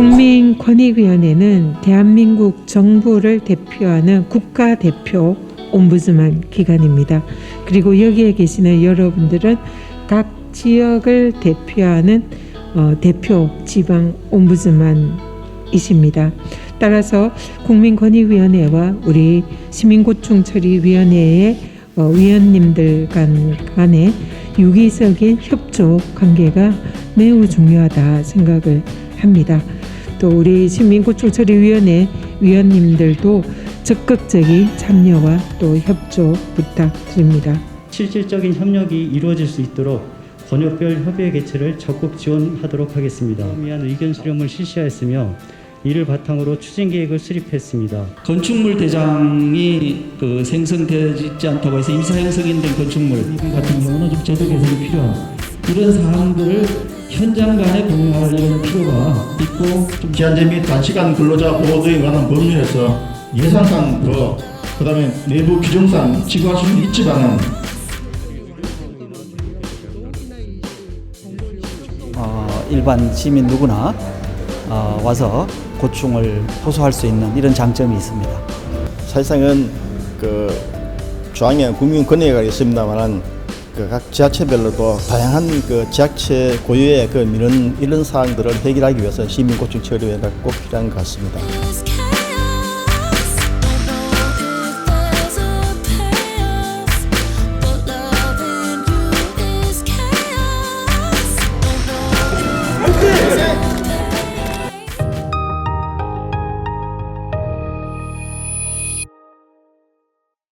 국민권익위원회는 대한민국 정부를 대표하는 국가대표 옴부즈만 기관입니다. 그리고 여기에 계시는 여러분들은 각 지역을 대표하는 어, 대표 지방 옴부즈만이십니다. 따라서 국민권익위원회와 우리 시민고충처리위원회의 어, 위원님들 간, 간의 유기적인 협조 관계가 매우 중요하다 생각을 합니다. 또 우리 시민고충처리위원회 위원님들도 적극적인 참여와 또 협조 부탁드립니다. 실질적인 협력이 이루어질 수 있도록 권역별 협의회 개최를 적극 지원하도록 하겠습니다. 위한 의견 수렴을 실시하였으며 이를 바탕으로 추진 계획을 수립했습니다. 건축물 대장이 그 생성되지 않다고 해서 임사 형성인 된 건축물 같은 경우는 좀 제도 개선이 필요한 이런 사항들을 현장 간에 공유할 이런 필요가 있고 좀 기한제 및 단시간 근로자 보호 등에 관한 법률에서 예산상 더 그다음에 내부 규정상 지구할 수는 있지만은 어, 일반 시민 누구나 어, 와서 고충을 호소할 수 있는 이런 장점이 있습니다. 사실상은 그 중앙에 국민권익위가 있습니다만은 그 각 지자체별로도 다양한 그 지자체 고유의 그 이런 이런 사항들을 해결하기 위해서 시민고충 처리회가 꼭 필요한 것 같습니다.